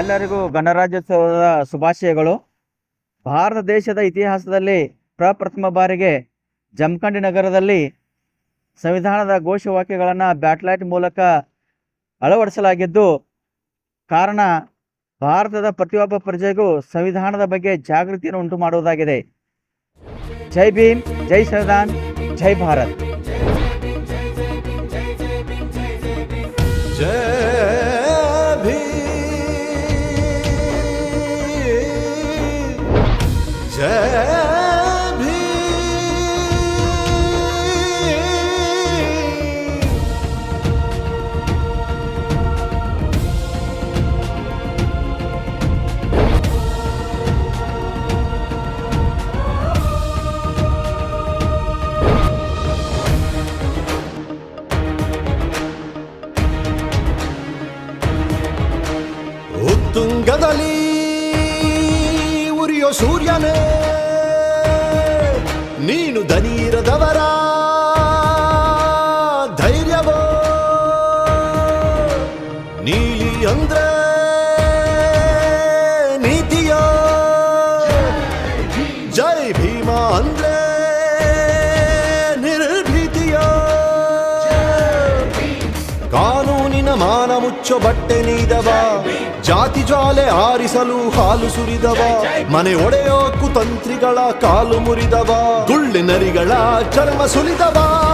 ಎಲ್ಲರಿಗೂ ಗಣರಾಜ್ಯೋತ್ಸವದ ಶುಭಾಶಯಗಳು. ಭಾರತ ದೇಶದ ಇತಿಹಾಸದಲ್ಲಿ ಪ್ರಪ್ರಥಮ ಬಾರಿಗೆ ಜಮಖಂಡಿ ನಗರದಲ್ಲಿ ಸಂವಿಧಾನದ ಘೋಷವಾಕ್ಯಗಳನ್ನು ಬ್ಯಾಟ್ಲೈಟ್ ಮೂಲಕ ಅಳವಡಿಸಲಾಗಿದ್ದು ಕಾರಣ ಭಾರತದ ಪ್ರತಿಯೊಬ್ಬ ಪ್ರಜೆಗೂ ಸಂವಿಧಾನದ ಬಗ್ಗೆ ಜಾಗೃತಿಯನ್ನು ಉಂಟು ಮಾಡುವುದಾಗಿದೆ ಜೈ ಭೀಮ್, ಜೈ ಸಂವಿಧಾನ್ ಜೈ ಭಾರತ್. जय ಉತ್ತುಂಗದಲ್ಲಿ ಉರಿಯೋ ಸೂರ್ಯನೇ ನೀನು ದನೀರದವರ ಧೈರ್ಯವೋ? ನೀಲಿ ಅಂದ್ರೆ ನೀತಿಯೋ? ಜೈ ಭೀಮ ಅಂದ್ರೆ ಮುಚ್ಚೋ ಬಟ್ಟೆ ನೀದವ. ಜಾತಿ ಜ್ವಾಲೆ ಆರಿಸಲು ಹಾಲು ಸುರಿದವ. ಮನೆ ಒಡೆಯೋಕು ತಂತ್ರಿಗಳ ಕಾಲು ಮುರಿದವ. ಗುಳ್ಳಿನರಿಗಳ ಚರ್ಮ ಸುಲಿದವ.